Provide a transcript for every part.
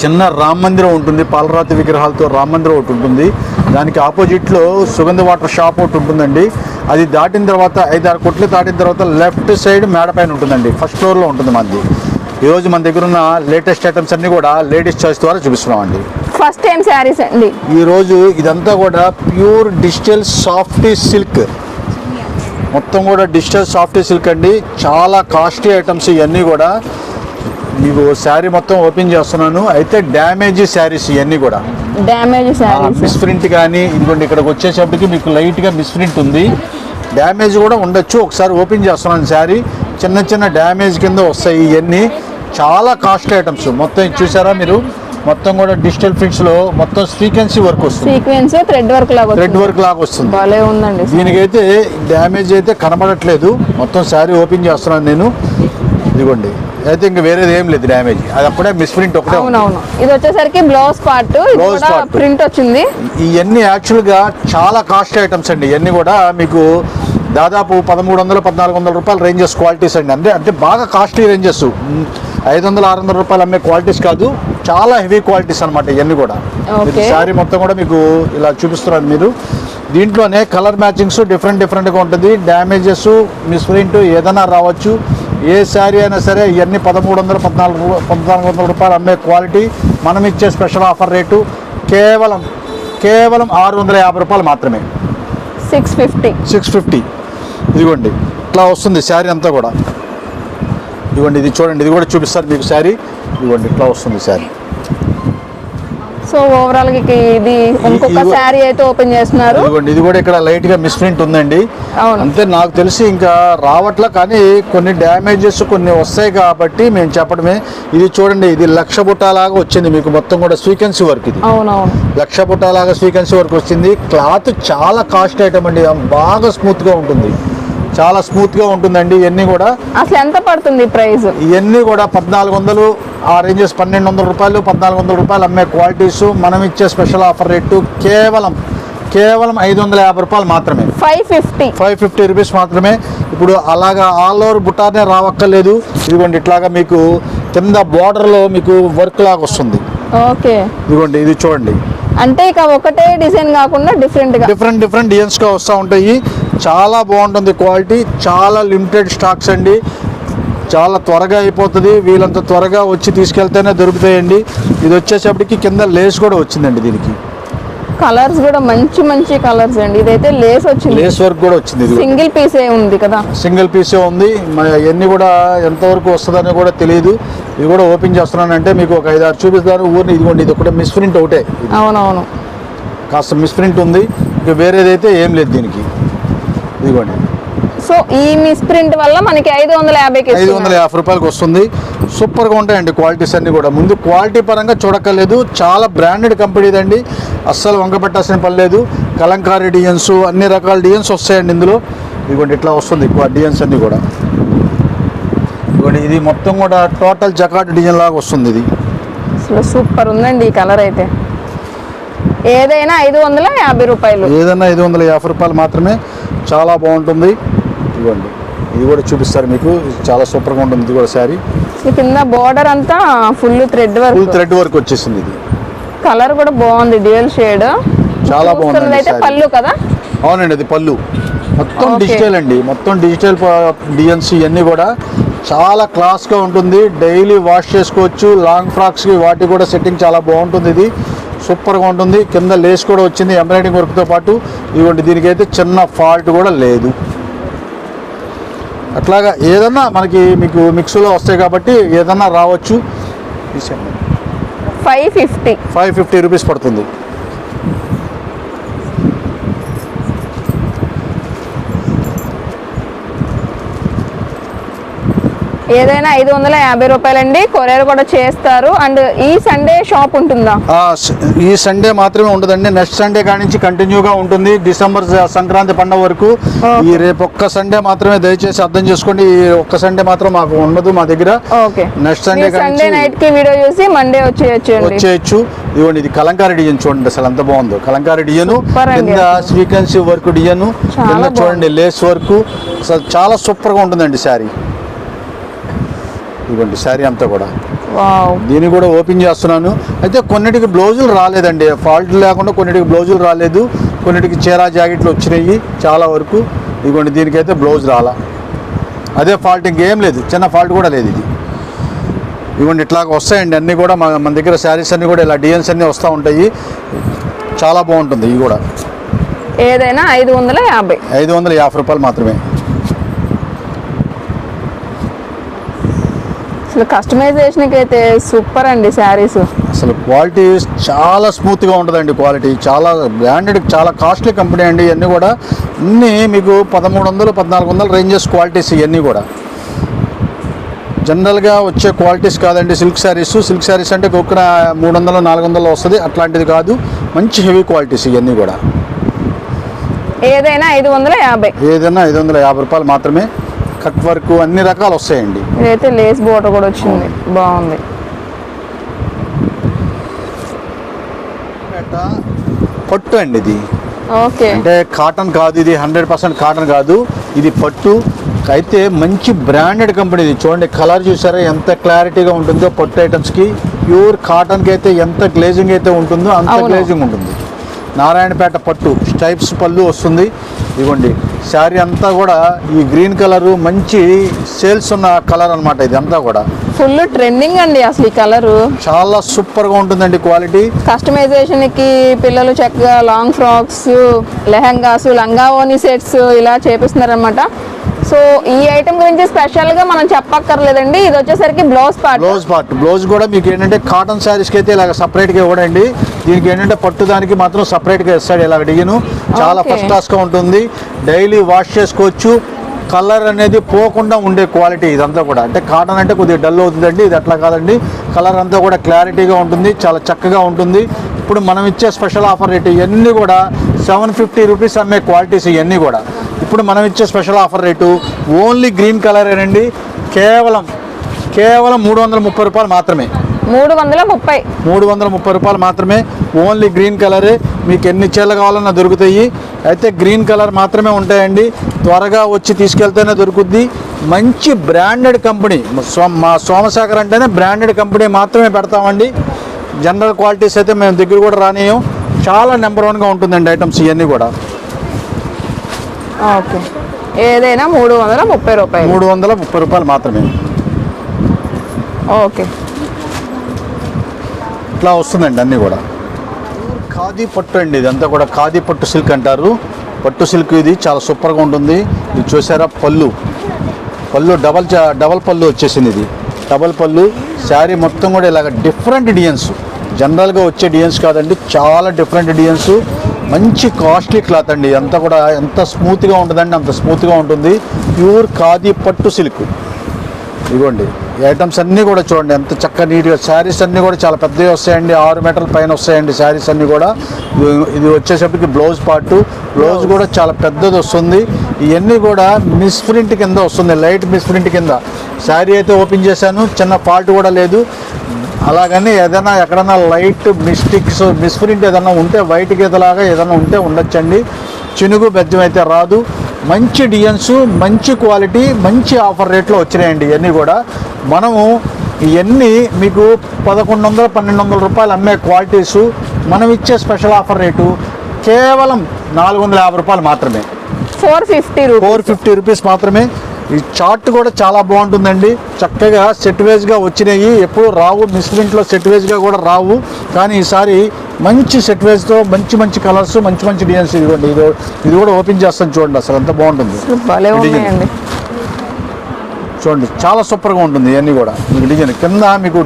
చిన్న రామ మందిరం ఉంటుంది పాలరాతి విగ్రహాలతో రామ మందిరం ఒకటి ఉంటుంది. దానికి ఆపోజిట్లో సుగంధ వాటర్ షాప్ ఒకటి ఉంటుందండి. అది దాటిన తర్వాత ఐదారు కొట్లు దాటిన తర్వాత లెఫ్ట్ సైడ్ మేడ పైన ఉంటుందండి. ఫస్ట్ ఫ్లోర్లో ఉంటుంది మనది ఈరోజు మన దగ్గర ఉన్న లేటెస్ట్ ఐటమ్స్ అన్నీ కూడా లేడీస్ చాయిస్ ద్వారా చూపిస్తున్నామండి. ఫస్ట్ టైం శారీస్ అండి. ఈ రోజు ఇదంతా కూడా ప్యూర్ డిజిటల్ సాఫ్ట్ సిల్క్. మొత్తం కూడా డిజిటల్ సాఫ్ట్ సిల్క్ అండి. చాలా కాస్ట్లీ ఐటమ్స్ ఇవన్నీ కూడా. మీకు శారీ మొత్తం ఓపెన్ చేస్తున్నాను. అయితే డ్యామేజ్ శారీస్ ఇవన్నీ కూడా. డ్యామేజ్ మిస్ ప్రింట్ కానీ ఇదిగోండి ఇక్కడికి వచ్చేసప్పటికి మీకు లైట్గా మిస్ ప్రింట్ ఉంది. డ్యామేజ్ కూడా ఉండొచ్చు. ఒకసారి ఓపెన్ చేస్తున్నాను శారీ. చిన్న చిన్న డ్యామేజ్ కింద వస్తాయి ఇవన్నీ. చాలా కాస్ట్లీ ఐటమ్స్. మొత్తం చూసారా మీరు? మొత్తం కూడా డిజిటల్ ప్రింట్స్లో మొత్తం సీక్వెన్సీ వర్క్ వస్తుంది. సీక్వెన్స్ థ్రెడ్ వర్క్ లాగా థ్రెడ్. వర్క్ లాగా వస్తుంది. భలే ఉందండి దీనికైతే డ్యామేజ్ అయితే కనబడట్లేదు. మొత్తం శారీ ఓపెన్ చేస్తున్నాను నేను. ఇదిగోండి. అయితే ఇంకా వేరేది ఏం లేదు డ్యామేజ్. అది అప్పుడే మిస్ ప్రింట్ ఒకటే. అవునవును. ఇది వచ్చేసరికి బ్లౌజ్ పార్ట్. ప్రింట్. వచ్చింది. ఇవన్నీ యాక్చువల్గా చాలా కాస్ట్ ఐటమ్స్ అండి. ఇవన్నీ కూడా మీకు దాదాపు పదమూడు వందలు పద్నాలుగు వందల రూపాయల రేంజెస్ క్వాలిటీస్ అండి. అంటే అంటే బాగా కాస్ట్లీ రేంజెస్. ఐదు వందల ఆరు వందల రూపాయలు అమ్మే క్వాలిటీస్ కాదు. చాలా హెవీ క్వాలిటీస్ అనమాట ఇవన్నీ కూడా. శారీ మొత్తం కూడా మీకు ఇలా చూపిస్తున్నారు మీరు. దీంట్లోనే కలర్ మ్యాచింగ్స్ డిఫరెంట్ డిఫరెంట్గా ఉంటుంది. డ్యామేజెస్ మిస్ప్రింట్ ఏదైనా రావచ్చు. ఏ శారీ అయినా సరే ఇవన్నీ పదమూడు వందలు పద్నాలుగు పద్నాలుగు వందల రూపాయలు అమ్మే క్వాలిటీ. మనం ఇచ్చే స్పెషల్ ఆఫర్ రేటు కేవలం కేవలం ఆరు వందల యాభై రూపాయలు మాత్రమే. Six fifty. Six fifty. ఇదిగోండి ఇట్లా వస్తుంది శారీ అంతా కూడా. ఇదిగోండి ఇది చూడండి ఇది కూడా చూపిస్తారు మీకు శారీ. ఇదిగోండి ఇట్లా వస్తుంది శారీ. సో ఓవరాల్గా ఇది ఇంకొక శారీ అయితే ఓపెన్ చేస్తున్నారు. ఇది కూడా ఇక్కడ లైట్గా మిస్ప్రింట్ ఉందండి. అవును. అంతే నాకు తెలిసి ఇంకా రావట్లే కానీ కొన్ని డ్యామేజెస్ కొన్ని వస్తాయి కాబట్టి మేము చెప్పడమే. ఇది చూడండి ఇది లక్ష బుట్టాలాగా వచ్చింది మీకు మొత్తం కూడా సీక్వెన్సీ వర్క్ ఇది. లక్ష బుట్టాలాగా సీక్వెన్సీ వర్క్ వచ్చింది. క్లాత్ చాలా కాస్ట్ ఐటమ్ అండి బాగా స్మూత్గా ఉంటుంది. చాలా స్మూత్గా ఉంటుందండి ఇవన్నీ కూడా. అసలు ఎంత పడుతుంది ప్రైస్? ఇవన్నీ కూడా పద్నాలుగు వందలు ఆ రేంజెస్ పన్నెండు వందల రూపాయలు పద్నాలుగు వందల రూపాయలు అమ్మే క్వాలిటీస్ మనం ఇచ్చే స్పెషల్ ఆఫర్ రేటు కేవలం కేవలం ఐదు వందల యాభై రూపాయలు మాత్రమే. Five fifty five fifty rupees మాత్రమే. ఇప్పుడు అలాగా ఆల్ ఓవర్ బుట్టానే రావక్కర్లేదు. ఇదిగోండి ఇట్లాగా మీకు కింద బార్డర్లో మీకు వర్క్ లాగా వస్తుంది. ఓకే. ఇదిగోండి ఇది చూడండి. అంటే ఇక ఒకటే డిజైన్ కాకుండా డిఫరెంట్గా. డిఫరెంట్ డిఫరెంట్ డిజైన్స్గా వస్తూ ఉంటాయి. చాలా బాగుంటుంది క్వాలిటీ చాలా లిమిటెడ్ స్టాక్స్ అండి. చాలా త్వరగా అయిపోతుంది. వీళ్ళంత త్వరగా వచ్చి తీసుకెళ్తేనే దొరుకుతాయండి. ఇది వచ్చేసప్పటికి కింద లేస్ కూడా వచ్చిందండి దీనికి. కలర్స్ కూడా మంచి మంచి కలర్స్ అండి. ఇదైతే లేస్ వచ్చింది. లేస్ వర్క్ కూడా వచ్చింది ఇది. సింగిల్ పీసే ఉంది కదా. సింగిల్ పీసే ఉంది. మరి అవన్నీ కూడా ఎంతవరకు వస్తుందని కూడా తెలియదు ఇది కూడా ఓపెన్ చేస్తున్నానంటే మీకు ఒక ఐదు ఆరు చూపిస్తాను ఊరిని ఇదిగోండి ఇది ఒకటే మిస్ప్రింట్ ఒకటే. అవునవును. కాస్త మిస్ప్రింట్ ఉంది. ఇక వేరేదైతే ఏం లేదు దీనికి. ఇదిగోండి. సో ఈ మిస్ ప్రింట్ వల్ల మనకి ఐదు వందల యాభైకి ఐదు వందల యాభై రూపాయలకి వస్తుంది. సూపర్గా ఉంటాయండి క్వాలిటీస్ అన్నీ కూడా. ముందు క్వాలిటీ పరంగా చూడక్కర్లేదు. చాలా బ్రాండెడ్ కంపెనీదండి అస్సలు వంక పెట్టాల్సిన పని లేదు. కలంకారీ డిజైన్స్ అన్ని రకాల డిజైన్స్ వస్తాయండి ఇందులో. ఇదిగోండి ఇట్లా వస్తుంది డిజైన్స్ అన్నీ కూడా. ఇదిగోండి ఇది మొత్తం కూడా టోటల్ జకాట్ డిజైన్ లాగా వస్తుంది ఇది. సూపర్ ఉందండి ఈ కలర్ అయితే. ఏదైనా ఐదు వందల యాభై రూపాయలు. ఏదైనా ఐదు వందల యాభై రూపాయలు మాత్రమే. చాలా బాగుంటుంది. ఇదిగోండి ఇది కూడా చూపిస్తారు మీకు. చాలా సూపర్గా ఉంటుంది ఇది కూడా శారీ. కింద బోర్డర్ అంతా full thread full work thread work వచ్చేసింది ఇది. కలర్ కూడా బాగుంది డ్యూయల్ షేడ్ చాలా బాగుందండి అయితే. పళ్ళు కదా? అవునండి అది పళ్ళు. మొత్తం. డిజిటల్ అండి. మొత్తం డిజిటల్ డిజైన్స్ ఇవన్నీ కూడా చాలా క్లాస్గా ఉంటుంది. డైలీ వాష్ చేసుకోవచ్చు. లాంగ్ ఫ్రాక్స్కి వాటి కూడా సెట్టింగ్ చాలా బాగుంటుంది ఇది. సూపర్గా ఉంటుంది. కింద లేస్ కూడా వచ్చింది ఎంబ్రాయిడింగ్ వర్క్తో పాటు. ఇవ్వండి దీనికైతే చిన్న ఫాల్ట్ కూడా లేదు. అట్లాగా ఏదన్నా మనకి మీకు మిక్స్లో వస్తాయి కాబట్టి ఏదన్నా రావచ్చు. Five fifty five fifty rupees పడుతుంది. ఏదైనా ఐదు వందల యాభై రూపాయలండి. కొరియర్ కూడా చేస్తారు. అండ్ ఈ సండే షాప్ ఉంటుందా? ఈ సండే మాత్రమే ఉండదండి నెక్స్ట్ సండే కాడి నుంచి కంటిన్యూగా ఉంటుంది. డిసెంబర్ సంక్రాంతి పండుగ వరకు ఈ రేపు ఒక్క సండే మాత్రమే దయచేసి అర్థం చేసుకోండి. ఈ ఒక్క సండే మాత్రం మాకు ఉండదు మా దగ్గర. నెక్స్ట్ సండే సండే నైట్కి వీడియో చూసి మండే వచ్చేయచ్చు వచ్చేయచ్చు. ఇదిగోండి ఇది కలంకారీ డిజైన్ చూడండి అసలు ఎంత బాగుందో. కలంకారీ డిజైన్ కింద. స్వీకెన్సీ వర్క్ డిజైన్ చాలా కింద. చూడండి లేస్ వర్క్. అసలు చాలా సూపర్గా ఉంటుందండి శారీ. ఇదిగోండి శారీ అంతా కూడా. దీన్ని కూడా ఓపెన్ చేస్తున్నాను. అయితే కొన్నిటికి బ్లౌజులు రాలేదండి. ఫాల్ట్ లేకుండా కొన్నిటికి బ్లౌజులు రాలేదు. కొన్నిటికి చీరా జాకెట్లు వచ్చినాయి చాలా వరకు. ఇదిగోండి దీనికైతే బ్లౌజ్ రాలా. అదే ఫాల్ట్ ఇంకేం లేదు. చిన్న ఫాల్ట్ కూడా లేదు ఇది. ఇవ్వండి ఇట్లాగ వస్తాయండి. అన్నీ కూడా మన మన దగ్గర శారీస్ అన్నీ కూడా ఇలా డిజైన్స్ అన్నీ వస్తూ ఉంటాయి. చాలా బాగుంటుంది ఇవి కూడా. ఏదైనా ఐదు వందల యాభై. ఐదు వందల యాభై రూపాయలు మాత్రమే. అసలు కస్టమైజేషన్కి అయితే సూపర్ అండి శారీస్. అసలు క్వాలిటీ చాలా స్మూత్గా ఉంటుందండి క్వాలిటీ చాలా బ్రాండెడ్ చాలా కాస్ట్లీ కంపెనీ అండి ఇవన్నీ కూడా. అన్నీ మీకు పదమూడు వందలు పద్నాలుగు వందల రేంజెస్ క్వాలిటీస్ ఇవన్నీ కూడా. జనరల్గా వచ్చే క్వాలిటీస్ కాదండి సిల్క్ శారీస్ సిల్క్ శారీస్ అంటే ఒక్కన మూడు వందలు నాలుగు వందలు వస్తుంది. అట్లాంటిది కాదు. మంచి హెవీ క్వాలిటీస్ ఇవన్నీ కూడా. ఏదైనా ఐదు వందల యాభై. ఏదైనా ఐదు వందల యాభై రూపాయలు మాత్రమే కట్ వర్క్ అన్ని రకాలు వస్తాయండి. ఇదైతే లేస్ బోర్డర్ కూడా వచ్చింది. బాగుంది. పట్టు అండి ఇది. ఓకే. అంటే కాటన్ కాదు ఇది హండ్రెడ్ పర్సెంట్ కాటన్ కాదు ఇది పట్టు. అయితే మంచి బ్రాండెడ్ కంపెనీ ఇది. చూడండి కలర్ చూసారా ఎంత క్లారిటీగా ఉంటుందో పట్టు ఐటమ్స్కి. ప్యూర్ కాటన్కి అయితే ఎంత గ్లేజింగ్ అయితే ఉంటుందో అంత. గ్లేజింగ్ ఉంటుంది. నారాయణపేట పట్టు స్టైప్స్ పళ్ళు వస్తుంది. ఇవ్వండి శారీ అంతా కూడా ఈ గ్రీన్ కలరు మంచి సేల్స్ ఉన్న కలర్ అన్నమాట ఇది అంతా కూడా. ఫుల్ ట్రెండింగ్ అండి అసలు ఈ కలరు. చాలా సూపర్గా ఉంటుందండి క్వాలిటీ. కస్టమైజేషన్కి పిల్లలు చక్కగా లాంగ్ ఫ్రాక్స్ లెహంగాస్ లంగా ఓని సెట్స్ ఇలా చేపిస్తున్నారనమాట సో ఈ ఐటమ్ గురించి స్పెషల్గా మనం చెప్పక్కర్లేదండి. ఇది వచ్చేసరికి blouse part. Blouse part. Blouse కూడా మీకు ఏంటంటే కాటన్ శారీస్కి అయితే ఇలాగ సపరేట్గా ఇవ్వడండి. దీనికి ఏంటంటే పట్టు దానికి మాత్రం సపరేట్గా ఇస్తాడు ఇలాగ డిజైన్ చాలా. ఫస్ట్ క్లాస్గా ఉంటుంది. డైలీ వాష్ చేసుకోవచ్చు. కలర్ అనేది పోకుండా ఉండే క్వాలిటీ ఇదంతా కూడా. అంటే కాటన్ అంటే కొద్దిగా డల్ అవుతుందండి. ఇది అట్లా కాదండి. కలర్ అంతా కూడా క్లారిటీగా ఉంటుంది. చాలా చక్కగా ఉంటుంది. ఇప్పుడు మనం ఇచ్చే స్పెషల్ ఆఫర్ రేట్ ఇవన్నీ కూడా సెవెన్ ఫిఫ్టీ రూపీస్ అమ్మే క్వాలిటీస్ ఇవన్నీ కూడా. ఇప్పుడు మనం ఇచ్చే special offer rate only green కలరేనండి కేవలం కేవలం మూడు వందల ముప్పై రూపాయలు మాత్రమే. మూడు వందల ముప్పై. మూడు వందల ముప్పై రూపాయలు మాత్రమే ఓన్లీ గ్రీన్ కలరే. మీకు ఎన్ని చీరలు కావాలన్నా దొరుకుతాయి. అయితే గ్రీన్ కలర్ మాత్రమే ఉంటాయండి. త్వరగా వచ్చి తీసుకెళ్తేనే దొరుకుద్ది. మంచి బ్రాండెడ్ కంపెనీ. సో- మా సోమశేఖర్ అంటేనే బ్రాండెడ్ కంపెనీ మాత్రమే పెడతామండి. జనరల్ క్వాలిటీస్ అయితే మేము దగ్గర కూడా రానియం చాలా నెంబర్ వన్గా ఉంటుందండి ఐటమ్స్ ఇవన్నీ కూడా. ఓకే. ఏదైనా మూడు వందల ముప్పై రూపాయలు. మూడు వందల ముప్పై రూపాయలు మాత్రమే. ఓకే. ఇట్లా వస్తుందండి అన్నీ కూడా. ఖాదీ పట్టు అండి ఇదంతా కూడా ఖాదీ పట్టు సిల్క్ అంటారు. పట్టు సిల్క్ ఇది చాలా సూపర్గా ఉంటుంది. ఇది చూసారా? పళ్ళు. పళ్ళు డబల్ డబల్ పళ్ళు వచ్చేసింది ఇది. డబల్ పళ్ళు. శారీ మొత్తం కూడా ఇలాగ డిఫరెంట్ డిజైన్స్. జనరల్గా వచ్చే డిజైన్స్ కాదండి. చాలా డిఫరెంట్ డిజైన్స్. మంచి కాస్ట్లీ క్లాత్ అండి. అంతా కూడా ఎంత స్మూత్గా ఉంటుందండి అంత స్మూత్గా ఉంటుంది. ప్యూర్ ఖాదీ పట్టు సిల్క్. ఇదిగోండి. ఈ ఐటమ్స్ అన్నీ కూడా చూడండి ఎంత చక్క నీట్గా శారీస్ అన్నీ కూడా చాలా పెద్దవి వస్తాయండి ఆరు మీటర్ల పైన వస్తాయండి శారీస్ అన్నీ కూడా. ఇది- వచ్చేసప్పటికి వచ్చేసరికి బ్లౌజ్ పార్ట్ బ్లౌజ్ కూడా చాలా పెద్దది వస్తుంది. ఇవన్నీ కూడా మిస్ ప్రింట్ కింద వస్తుంది లైట్ మిస్ ప్రింట్ కింద. శారీ అయితే ఓపెన్ చేశాను చిన్న ఫాల్ట్ కూడా లేదు. అలాగని ఏదైనా ఎక్కడైనా లైట్ మిస్టిక్స్ మిస్ప్రింట్ ఏదైనా ఉంటే వైట్ గీతలాగా ఏదైనా ఉంటే ఉండొచ్చండి. చినుగు బెజ్జం అయితే రాదు. మంచి డిజైన్స్ మంచి క్వాలిటీ మంచి ఆఫర్ రేట్లో వచ్చినాయండి ఇవన్నీ కూడా. మనము ఇవన్నీ మీకు పదకొండు వందల పన్నెండు వందల రూపాయలు అమ్మే క్వాలిటీస్ మనం ఇచ్చే స్పెషల్ ఆఫర్ రేటు కేవలం నాలుగు వందల యాభై రూపాయలు మాత్రమే. Four fifty four fifty rupees మాత్రమే. ఈ చార్ట్ కూడా చాలా బాగుంటుందండి. చక్కగా సెట్ వేజ్గా వచ్చినాయి. ఎప్పుడు రావు మిస్ప్రింట్లో సెట్ వేజ్గా కూడా రావు. కానీ ఈసారి మంచి సెట్ వేజ్తో మంచి మంచి కలర్స్ మంచి మంచి డిజైన్స్ ఇదిగోండి. ఇది ఇది కూడా ఓపెన్ చేస్తాను చూడండి అసలు ఎంత బాగుంటుంది. చూడండి చాలా సూపర్గా ఉంటుంది ఇవన్నీ కూడా. మీకు డిజైన్ కింద మీకు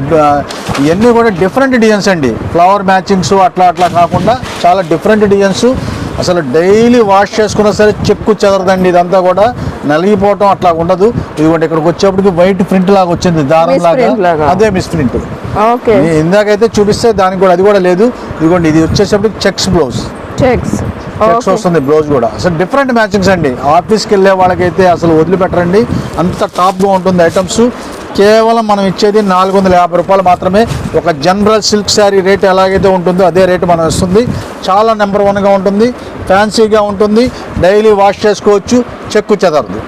ఇవన్నీ కూడా డిఫరెంట్ డిజైన్స్ అండి. ఫ్లవర్ మ్యాచింగ్స్ అట్లా అట్లా కాకుండా చాలా డిఫరెంట్ డిజైన్స్ అసలు డైలీ వాష్ చేసుకున్నా సరే చెక్కు చెదరదండి ఇదంతా కూడా. నలిగిపోవటం అట్లా ఉండదు. ఇదిగోండి ఇక్కడికి వచ్చేప్పటికి వైట్ ప్రింట్ లాగా వచ్చింది దారం లాగా. అదే మిస్ ప్రింట్. ఇందాకైతే చూపిస్తే దానికి కూడా అది కూడా లేదు. ఇదిగోండి ఇది వచ్చేసప్పటికి చెక్స్ బ్లౌజ్. చెక్స్. చెక్స్ వస్తుంది బ్లౌజ్ కూడా. అసలు డిఫరెంట్ మ్యాచింగ్స్ అండి. ఆఫీస్కి వెళ్ళే వాళ్ళకైతే అసలు వదిలిపెట్టరండి. అంత టాప్గా ఉంటుంది ఐటమ్స్ కేవలం మనం ఇచ్చేది నాలుగు వందల యాభై రూపాయలు మాత్రమే. ఒక జనరల్ సిల్క్ శారీ రేట్ ఎలాగైతే ఉంటుందో అదే రేటు మనం ఇస్తుంది. చాలా నెంబర్ వన్గా ఉంటుంది. ఫ్యాన్సీగా ఉంటుంది. డైలీ వాష్ చేసుకోవచ్చు. చెక్కు చెదరదు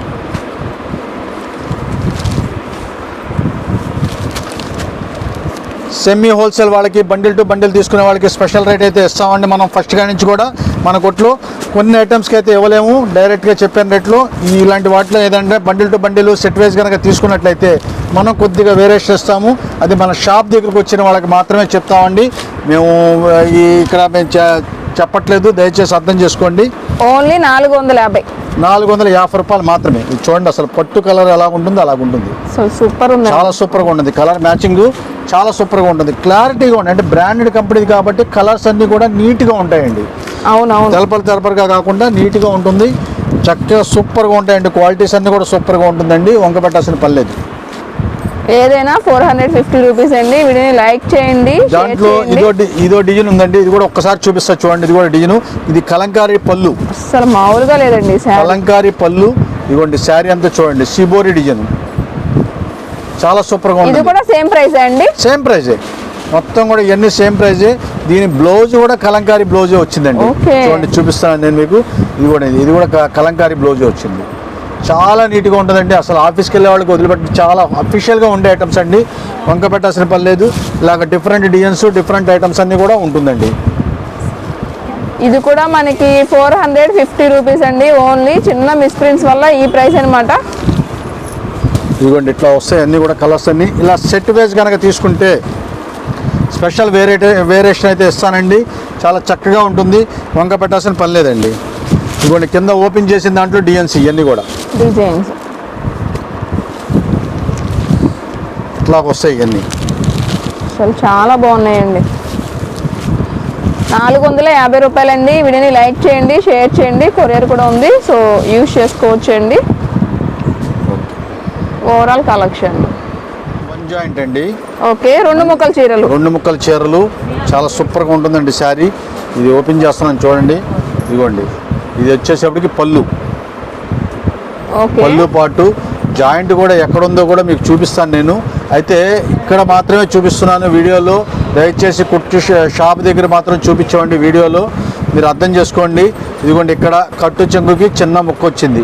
సెమీ హోల్సేల్ వాళ్ళకి బండిల్ టు బండిల్ తీసుకునే వాళ్ళకి స్పెషల్ రేట్ అయితే ఇస్తామండి మనం ఫస్ట్గా నుంచి కూడా మన కొట్లు. కొన్ని ఐటమ్స్కి అయితే ఇవ్వలేము. డైరెక్ట్గా చెప్పిన రేట్లో ఇలాంటి వాటిలో ఏదంటే bundle to bundle set wise కనుక తీసుకున్నట్లయితే మనం కొద్దిగా వేరియేషన్ ఇస్తాము. అది మన షాప్ దగ్గరకు వచ్చిన వాళ్ళకి మాత్రమే చెప్తామండి. మేము ఇక్కడ మేము చెప్పట్లేదు. దయచేసి అర్థం చేసుకోండి. ఓన్లీ నాలుగు వందల యాభై. నాలుగు వందల యాభై రూపాయలు మాత్రమే. ఇది చూడండి అసలు పట్టు కలర్ ఎలా ఉంటుందో అలాగ ఉంటుంది. సో సూపర్ ఉంది. చాలా సూపర్గా ఉంటుంది. కలర్ మ్యాచింగ్ చాలా సూపర్గా ఉంటుంది. క్లారిటీగా ఉంటుంది. అంటే బ్రాండెడ్ కంపెనీ కాబట్టి కలర్స్ అన్నీ కూడా నీట్గా ఉంటాయండి. అవునవును. తెలపలు తెలపలుగా కాకుండా నీట్గా ఉంటుంది. చక్కగా సూపర్గా ఉంటాయండి. క్వాలిటీస్ అన్నీ కూడా సూపర్గా ఉంటుందండి. వంక పెట్టాల్సిన పర్లేదు ఏదైనా ఫోర్ హండ్రెడ్ ఫిఫ్టీ రూపీస్ అండి. వీడిని లైక్ చేయండి దాంట్లో ఇదో ఇదో డిజైన్ ఉందండి. ఇది కూడా ఒక్కసారి చూపిస్తా చూడండి. ఇది కూడా డిజైన్. ఇది కలంకారీ పళ్ళు. అసలు మామూలుగా లేదండి కలంకారీ పళ్ళు. ఇదిగోండి శారీ అంతా చూడండి. Shibori design. చాలా సూపర్గా ఇది ఉంటుంది. కూడా సేమ్ ప్రైస్ అండి? సేమ్ ప్రైజే మొత్తం కూడా ఇవన్నీ సేమ్ ప్రైజే దీని బ్లౌజ్ కూడా కలంకారీ బ్లౌజే వచ్చిందండి. చూడండి చూపిస్తాను నేను మీకు. ఇది కూడా ఇది కూడా కలంకారీ బ్లౌజే వచ్చింది. చాలా నీట్గా ఉంటుందండి. అసలు ఆఫీస్కి వెళ్ళే వాళ్ళకి వదిలిపెట్టి చాలా అఫీషియల్గా ఉండే ఐటమ్స్ అండి. వంక పెట్టాల్సిన పని లేదు. ఇలాగ డిఫరెంట్ డిజైన్స్ డిఫరెంట్ ఐటమ్స్ అన్నీ కూడా ఉంటుందండి. ఇది కూడా మనకి ఫోర్ హండ్రెడ్ ఫిఫ్టీ రూపీస్ అండి. ఓన్లీ చిన్న మిస్ప్రింట్స్ వల్ల ఈ ప్రైస్ అనమాట ఇదిగోండి ఇట్లా వస్తాయి అన్నీ కూడా కలర్స్ అన్నీ. ఇలా సెట్ వేస్ కనుక తీసుకుంటే స్పెషల్ వేరేటే వేరియేషన్ అయితే ఇస్తానండి. చాలా చక్కగా ఉంటుంది. వంక పెట్టాల్సిన పని లేదండి. ఇదిగోండి కింద ఓపెన్ చేసిన దాంట్లో డిఎన్సీ ఇవన్నీ కూడా. డిజైన్స్. ఇట్లా వస్తాయి ఇవన్నీ. అసలు చాలా బాగున్నాయండి. నాలుగు వందల యాభై రూపాయలండి. వీడిని లైక్ చేయండి షేర్ చేయండి. కొరియర్ కూడా ఉంది సో యూస్ చేసుకోవచ్చు అండి ఓవరాల్ కలెక్షన్ వన్ జాయింట్ అండి. ఓకే రెండు ముక్కల చీరలు. రెండు ముక్కల చీరలు. చాలా సూపర్గా ఉంటుందండి శారీ. ఇది ఓపెన్ చేస్తున్నాను చూడండి. ఇదిగోండి. ఇది వచ్చేసేపటికి పళ్ళు. పళ్ళు పాటు జాయింట్ కూడా ఎక్కడుందో కూడా మీకు చూపిస్తాను నేను. అయితే ఇక్కడ మాత్రమే చూపిస్తున్నాను వీడియోలో. దయచేసి కుట్టు షాప్ దగ్గర మాత్రం చూపించండి వీడియోలో. మీరు అర్థం చేసుకోండి. ఇదిగోండి ఇక్కడ కట్టు చెంగుకి చిన్న ముక్క వచ్చింది.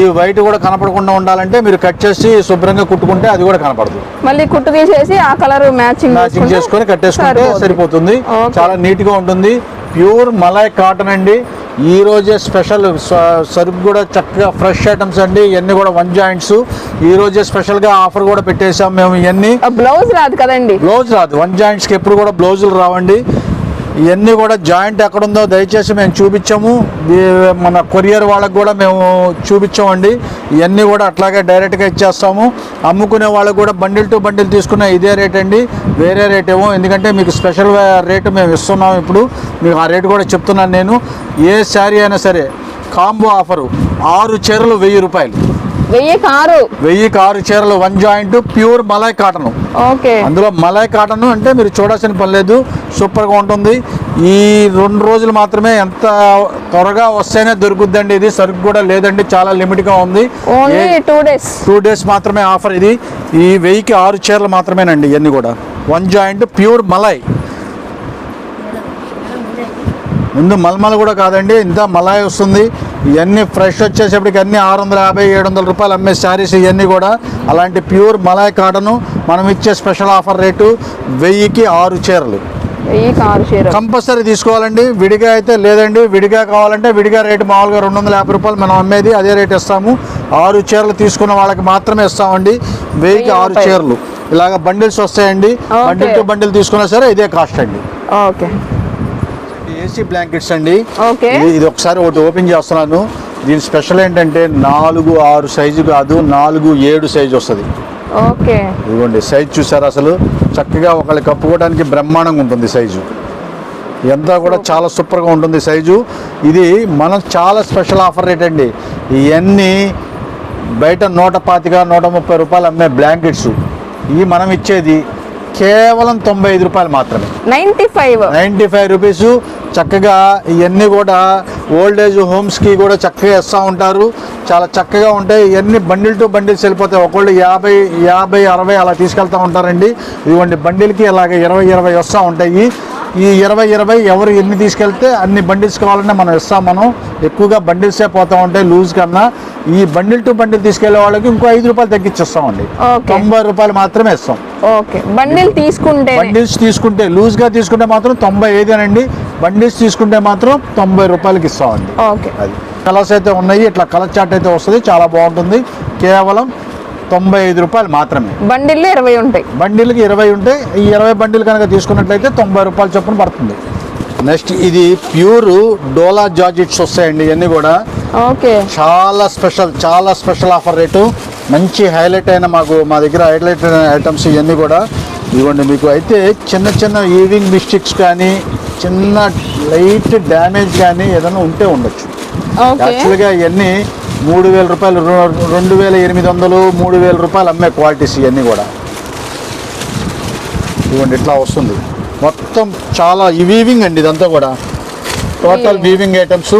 ఈ వైట్ కూడా కనపడకుండా ఉండాలంటే మీరు కట్ చేసి శుభ్రంగా కుట్టుకుంటే అది కూడా కనపడదు. మళ్ళీ కుట్టు తీసేసి ఆ కలర్ మ్యాచింగ్ మ్యాచింగ్ చేసుకొని కట్టేసుకుంటే సరిపోతుంది. చాలా నీట్గా ఉంటుంది. ప్యూర్ మలాయ్ కాటన్ అండి. ఈ రోజే స్పెషల్ సరుకు కూడా చక్కగా ఫ్రెష్ ఐటమ్స్ అండి. ఇవన్నీ కూడా వన్ జాయింట్స్. ఈ రోజే స్పెషల్గా ఆఫర్ కూడా పెట్టేసాం మేము ఇవన్నీ బ్లౌజ్ రాదు కదండి. బ్లౌజ్ రాదు. వన్ జాయింట్స్కి ఎప్పుడు కూడా బ్లౌజులు రావండి. ఇవన్నీ కూడా జాయింట్ ఎక్కడుందో దయచేసి మేము చూపించాము. మన కొరియర్ వాళ్ళకు కూడా మేము చూపించామండి. ఇవన్నీ కూడా అట్లాగే డైరెక్ట్గా ఇచ్చేస్తాము. అమ్ముకునే వాళ్ళకి కూడా బండిల్ టు బండిల్ తీసుకున్న ఇదే రేట్ అండి. వేరే రేట్ ఏమో. ఎందుకంటే మీకు స్పెషల్ రేటు మేము ఇస్తున్నాం ఇప్పుడు. మీకు ఆ రేటు కూడా చెప్తున్నాను నేను. ఏ శారీ అయినా సరే కాంబో ఆఫరు ఆరు చీరలు వెయ్యి రూపాయలు. వెయ్యి కారు. వెయ్యికి ఆరు చీరలు one joint pure malai cotton. Okay. అందులో మలాయ్ కాటన్ అంటే మీరు చూడాల్సిన పని లేదు. సూపర్గా ఉంటుంది. ఈ రెండు రోజులు మాత్రమే ఎంత త్వరగా వస్తేనే దొరుకుద్దండి ఇది. సరుకు కూడా లేదండి. చాలా లిమిట్గా ఉంది. టూ డేస్ టూ డేస్ మాత్రమే ఆఫర్ ఇది. ఈ వెయ్యికి ఆరు చీరలు మాత్రమేనండి ఇవన్నీ కూడా. వన్ జాయింట్ ప్యూర్ మలాయ్ ముందు మల్మల్ కూడా కాదండి ఇంత మలాయ్ వస్తుంది. ఇవన్నీ ఫ్రెష్ వచ్చేసేపటికి అన్ని ఆరు వందల యాభై ఏడు వందల రూపాయలు అమ్మే శారీస్ ఇవన్నీ కూడా. అలాంటి ప్యూర్ మలాయ్ కాటను మనం ఇచ్చే స్పెషల్ ఆఫర్ రేటు వెయ్యికి ఆరు చీరలు. కంపల్సరీ తీసుకోవాలండి. విడిగా అయితే లేదండి. విడిగా కావాలంటే విడిగా రేటు మామూలుగా రెండు వందల యాభై రూపాయలు మనం అమ్మేది అదే రేట్ ఇస్తాము. ఆరు చీరలు తీసుకున్న వాళ్ళకి మాత్రమే ఇస్తామండి. వెయ్యికి వెయ్యి ఆరు. చీరలు. ఇలాగ బండిల్స్ వస్తాయండి. బండిల్ టు బండిల్ తీసుకున్నా సరే ఇదే కాస్ట్ అండి. ఓకే. ఏసీ బ్లాంకెట్స్ అండి. ఇది ఒకసారి ఒకటి ఓపెన్ చేస్తున్నాను. దీని స్పెషల్ ఏంటంటే నాలుగు ఆరు సైజు కాదు నాలుగు ఏడు సైజు వస్తుంది. ఓకే. ఇదిగోండి సైజ్ చూసారు అసలు? చక్కగా ఒకళ్ళు కప్పుకోవడానికి బ్రహ్మాండంగా ఉంటుంది సైజు. ఇదంతా కూడా చాలా సూపర్గా ఉంటుంది సైజు. ఇది మనం చాలా స్పెషల్ ఆఫర్ రేట్ అండి. ఇవన్నీ బయట నూట పాతిక నూట ముప్పై రూపాయలు అమ్మే బ్లాంకెట్స్. ఇవి మనం ఇచ్చేది కేవలం తొంభై ఐదు రూపాయలు మాత్రమే. Ninety five. Ninety five rupees. చక్కగా ఇవన్నీ కూడా ఓల్డ్ ఏజ్ హోమ్స్కి కూడా చక్కగా ఇస్తూ ఉంటారు. చాలా చక్కగా ఉంటాయి. ఇవన్నీ బండిల్ టు బండిల్స్ వెళ్ళిపోతాయి ఒకళ్ళు యాభై యాభై అరవై అలా తీసుకెళ్తూ ఉంటారండి. ఇదిగోండి బండిల్కి అలాగే ఇరవై ఇరవై వస్తూ ఉంటాయి. ఈ ఇరవై ఇరవై ఎవరు ఎన్ని తీసుకెళ్తే అన్ని బండిల్స్ కావాలన్నా మనం ఇస్తాం మనం. ఎక్కువగా బండిల్సే పోతూ ఉంటాయి లూజ్ కన్నా. ఈ బండిల్ టు బండిల్ తీసుకెళ్ళే వాళ్ళకి ఇంకో ఐదు రూపాయలు తగ్గించిస్తామండి. తొంభై రూపాయలు మాత్రమే ఇస్తాం. ఓకే. బండిల్ తీసుకుంటే బండిల్స్ తీసుకుంటే లూజ్గా తీసుకుంటే మాత్రం తొంభై ఐదేనండి బండిల్స్ తీసుకుంటే మాత్రం తొంభై రూపాయలకి ఇస్తామండి. ఓకే. అది. కలర్స్ అయితే ఉన్నాయి ఇట్లా కలర్ చార్ట్ అయితే వస్తుంది చాలా బాగుంటుంది. కేవలం తొంభై ఐదు రూపాయలు మాత్రమే. బండిల్లో ఇరవై ఉంటాయి. బండిల్కి ఇరవై ఉంటే ఈ ఇరవై బండిల్ కనుక తీసుకున్నట్లయితే తొంభై రూపాయలు చొప్పున పడుతుంది. నెక్స్ట్ ఇది ప్యూర్ డోలా జార్జెట్స్ వస్తాయండి ఇవన్నీ కూడా. ఓకే. చాలా స్పెషల్ చాలా స్పెషల్ ఆఫర్ రేటు. మంచి హైలైట్ అయిన మాకు మా దగ్గర హైలైట్ అయిన ఐటమ్స్ ఇవన్నీ కూడా. ఇవ్వండి మీకు. అయితే చిన్న చిన్న ఈవింగ్ మిస్టేక్స్ కానీ చిన్న లైట్ డ్యామేజ్ కానీ ఏదైనా ఉంటే ఉండొచ్చు. యాక్చువల్గా ఇవన్నీ మూడు వేల రూపాయలు రెండు వేల ఎనిమిది వందలు మూడు వేల రూపాయలు అమ్మే క్వాలిటీస్ ఇవన్నీ కూడా. ఇవ్వండి ఇట్లా వస్తుంది. మొత్తం చాలా వీవింగ్ అండి ఇదంతా కూడా. టోటల్ వీవింగ్ ఐటమ్స్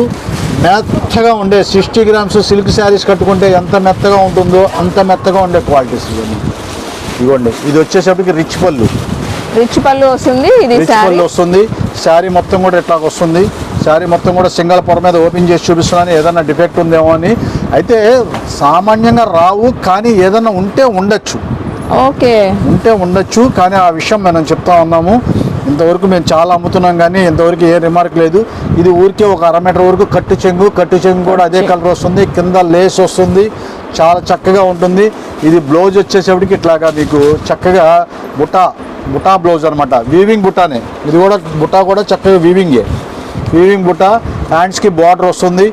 మెత్తగా ఉండే సిక్స్టీ గ్రామ్స్ సిల్క్ శారీస్ కట్టుకుంటే ఎంత మెత్తగా ఉంటుందో అంత మెత్తగా ఉండే క్వాలిటీస్ ఇవన్నీ. ఇవ్వండి ఇది వచ్చేసరికి రిచ్ పళ్ళు. రిచ్ పళ్ళు వస్తుంది ఇది రిచ్ పళ్ళు వస్తుంది. శారీ మొత్తం కూడా ఇట్లా వస్తుంది. శారీ మొత్తం కూడా సింగల్ పొర మీద ఓపెన్ చేసి చూపిస్తున్నాను. ఏదైనా డిఫెక్ట్ ఉందేమో అని. అయితే సామాన్యంగా రావు కానీ ఏదైనా ఉంటే ఉండొచ్చు. ఓకే. ఉంటే ఉండొచ్చు కానీ ఆ విషయం మనం చెప్తా ఉన్నాము. ఇంతవరకు మేము చాలా అమ్ముతున్నాం కానీ ఇంతవరకు ఏ రిమార్క్ లేదు. ఇది ఊరికే ఒక అర మీటర్ వరకు కట్టు చెంగు కట్టు చెంగు కూడా అదే కలర్ వస్తుంది. కింద లేస్ వస్తుంది. చాలా చక్కగా ఉంటుంది. ఇది బ్లౌజ్ వచ్చేసేపటికి ఇట్లాగా మీకు చక్కగా బుటా బుటా బ్లౌజ్ అనమాట వీవింగ్ బుటానే. ఇది కూడా బుటా కూడా చక్కగా వీవింగే. వీవింగ్ బుట్ట హ్యాండ్స్కి బార్డర్ వస్తుంది.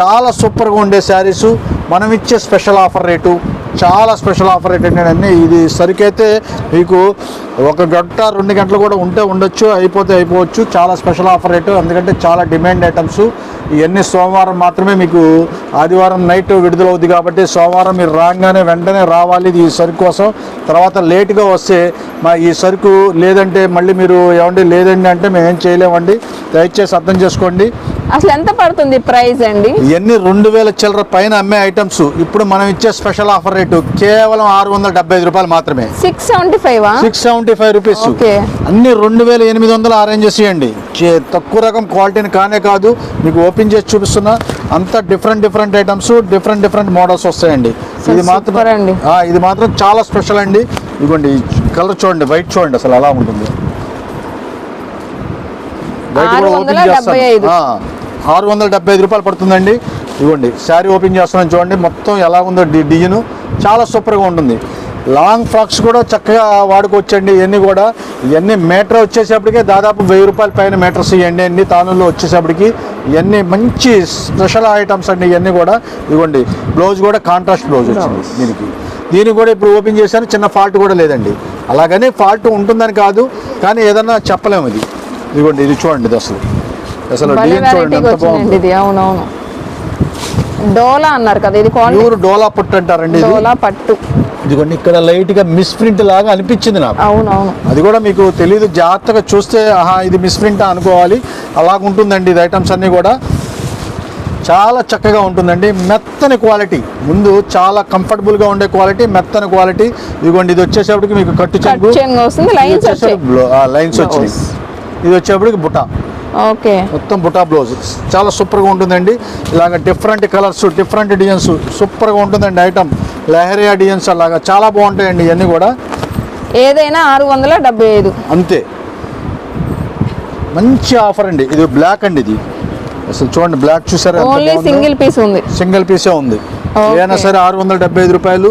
చాలా సూపర్గా ఉండే శారీసు. మనం ఇచ్చే స్పెషల్ ఆఫర్ రేటు చాలా స్పెషల్ ఆఫర్ రేట్ ఏంటంటే ఇది సరికైతే మీకు ఒక గంట రెండు గంటలు కూడా ఉంటే ఉండొచ్చు అయిపోతే అయిపోవచ్చు. చాలా స్పెషల్ ఆఫర్ రేటు ఎందుకంటే చాలా డిమాండ్ ఐటమ్స్ ఇవన్నీ సోమవారం మాత్రమే మీకు ఆదివారం నైట్ విడుదలవుద్ది కాబట్టి సోమవారం మీరు రాగానే వెంటనే రావాలి ఈ సరుకు కోసం. తర్వాత లేట్గా వస్తే మా ఈ సరుకు లేదంటే మళ్ళీ మీరు ఏమండి లేదండి అంటే మేము ఏం చేయలేమండి. దయచేసి అర్థం చేసుకోండి. అసలు ఎంత పడుతుంది ప్రైస్ అండి? ఇవన్నీ రెండు వేల చిల్లర పైన అమ్మే ఐటమ్స్. ఇప్పుడు మనం ఇచ్చే స్పెషల్ ఆఫర్ రేటు కేవలం ఆరు వందల డెబ్బై ఐదు రూపాయలు మాత్రమే. Six seventy five six seventy five rupees. అన్ని రెండు వేల ఎనిమిది వందలు అరేంజ్ చేసేయండి. తక్కువ రకం క్వాలిటీని కానే కాదు మీకు ఓపెన్ చేసి చూపిస్తున్నా. అంతా different different items different different models వస్తాయండి. ఇది మాత్రం ఇది మాత్రం చాలా స్పెషల్ అండి. ఇదిగోండి కలర్ చూడండి వైట్ చూడండి అసలు ఎలా ఉంటుంది. బయట ఆరు కూడా వందల ఓపెన్ డెబ్బై చేస్తాను. ఆరు వందల డెబ్బై ఐదు రూపాయలు పడుతుందండి. ఇవ్వండి శారీ ఓపెన్ చేస్తున్నాను చూడండి మొత్తం ఎలా ఉందో డి డిజైన్ చాలా సూపర్గా ఉంటుంది. లాంగ్ ఫ్రాక్స్ కూడా చక్కగా వాడుకోవచ్చండి ఇవన్నీ కూడా. ఇవన్నీ మీటర్ వచ్చేసేపటికే దాదాపు వెయ్యి రూపాయల పైన మీటర్స్ ఇవన్నీ అన్ని తానుల్లో వచ్చేసేపటికి. ఇవన్నీ మంచి స్పెషల్ ఐటమ్స్ అండి ఇవన్నీ కూడా. ఇవ్వండి బ్లౌజ్ కూడా కాంట్రాస్ట్ బ్లౌజ్ వచ్చింది దీనికి. దీనికి కూడా ఇప్పుడు ఓపెన్ చేశాను చిన్న ఫాల్ట్ కూడా లేదండి. అలాగని ఫాల్ట్ ఉంటుందని కాదు కానీ ఏదన్నా చెప్పలేము ఇది. ఇదిగోండి ఇది చూడండి ఇది అసలు. అసలు ఇది. అవునవును. డోలా అన్నారు కదా ఇది ప్యూర్ డోలా పుట్టు అంటారండి ఇది? డోలా పట్టు. ఇదిగోండి ఇక్కడ లైట్గా మిస్ ప్రింట్ లాగా అనిపించింది నాకు. అవునవును. అది కూడా మీకు తెలియదు జాగ్రత్తగా చూస్తే ఆహా ఇది మిస్ ప్రింట్ అనుకోవాలి. అలాగ ఉంటుందండి ఇది ఐటమ్స్ అన్నీ కూడా. చాలా చక్కగా ఉంటుందండి మెత్తని క్వాలిటీ ముందు చాలా కంఫర్టబుల్గా ఉండే క్వాలిటీ మెత్తని క్వాలిటీ ఇదిగోండి ఇది వచ్చేసేపటికి మీకు కట్టు కట్ చెంగు లైన్స్ వచ్చాయి. ఇది వచ్చేప్పటికి బుట్ట ఓకే. మొత్తం బుటా బ్లౌజ్. చాలా సూపర్గా ఉంటుందండి. ఇలాగ డిఫరెంట్ కలర్స్ డిఫరెంట్ డిజైన్స్ సూపర్గా ఉంటుందండి ఐటమ్ లహరియా డిజైన్స్ అలాగా. చాలా బాగుంటాయండి ఇవన్నీ కూడా. ఏదైనా ఆరు వందల డెబ్బై ఐదు. అంతే. మంచి ఆఫర్ అండి. ఇది బ్లాక్ అండి ఇది. అసలు చూడండి బ్లాక్ చూసారా? సింగిల్ పీస్ ఉంది. సింగిల్ పీసే ఉంది. ఏదైనా సరే ఆరు వందల డెబ్బై ఐదు రూపాయలు.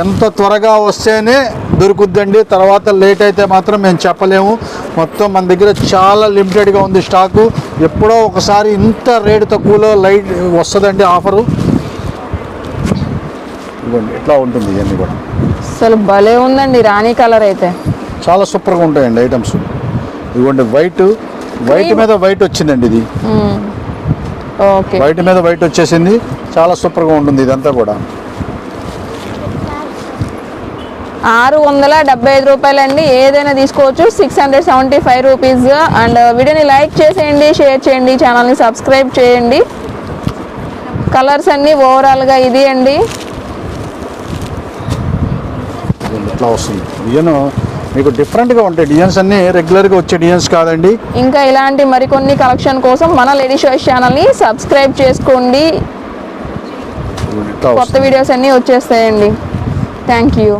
ఎంత త్వరగా వస్తేనే దొరుకుద్దండి. తర్వాత లేట్ అయితే మాత్రం మేము చెప్పలేము. మొత్తం మన దగ్గర చాలా లిమిటెడ్గా ఉంది స్టాకు. ఎప్పుడో ఒకసారి ఇంత రేటు తక్కువలో లైట్ వస్తుందండి ఆఫరు. ఇదిగోండి ఇట్లా ఉంటుంది ఇవన్నీ కూడా? అసలు భలే ఉందండి రాణి కలర్ అయితే. చాలా సూపర్గా ఉంటాయండి ఐటమ్స్. ఇదిగోండి వైట్ వైట్ మీద వైట్ వచ్చిందండి ఇది. ఓకే. వైట్ మీద వైట్ వచ్చేసింది. చాలా సూపర్గా ఉంటుంది ఇదంతా కూడా. ఆరు వందల డెబ్బై ఐదు రూపాయలండి. ఏదైనా తీసుకోవచ్చు. Six hundred seventy five rupees. And వీడియోని లైక్ చేసేయండి షేర్ చేయండి ఛానల్ని సబ్స్క్రైబ్ చేయండి. కలర్స్ అన్నీ ఓవరాల్గా ఇది అండి. ఇదిగోండి ఇట్లా వస్తుంది? డిజైన్ మీకు డిఫరెంట్గా ఉంటాయి. డిజైన్స్ అన్నీ రెగ్యులర్గా వచ్చే డిజైన్స్ కాదండి. ఇంకా ఇలాంటి మరికొన్ని కలెక్షన్ కోసం మన లేడీ షోస్ ఛానల్ని సబ్స్క్రైబ్ చేసుకోండి. కొత్త వీడియోస్ అన్నీ వచ్చేస్తాయండి. Thank you